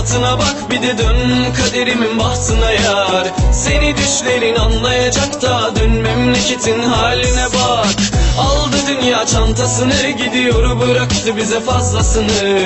rahatına bak bir de dön kaderimin bahtına yar. Seni düşlerin anlayacak da dön memleketin haline bak. Aldı dünya çantasını gidiyor bıraktı bize fazlasını.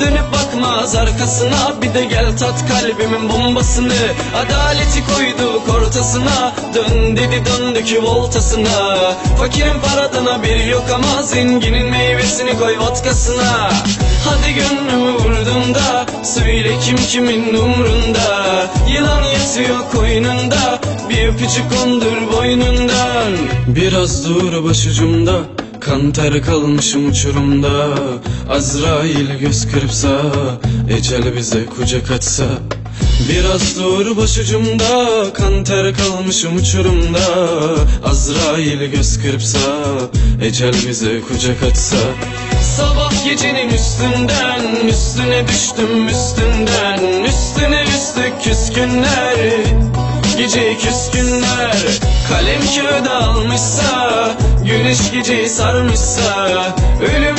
Dönüp bakmaz arkasına bir de gel tat kalbimin bombasını. Adaleti koyduk ortasına dön dedi döndük voltasına. Fakirin paradan haberi yok ama zenginin meyvesini koy vodkasına Hadi gönlümü vurdun da söyle kim kimin umrunda. Yılan yatıyor koynunda bir öpücük kondur boynundan. Biraz dur başucumda Kan ter kalmışım uçurumda. Azrail göz kırpsa Ecel bize kucak açsa Biraz dur başucumda Kan ter kalmışım uçurumda. Azrail göz kırpsa Ecel bize kucak açsa Sabah gecenin üstünden Üstüne düştüm üstünden. Üstüne üstlük küskünler Gece küskünler. Kalem kağıda almışsa Güneş geceyi sarmışsa. Ölüm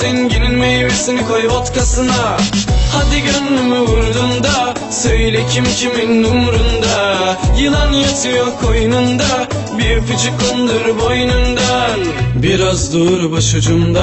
Zenginin meyvesini koy vodkasına. Hadi gönlümü vurdun da Söyle kim kimin umrunda. Yılan yatıyor koynunda Bir öpücük kondur boynundan. Biraz dur başucumda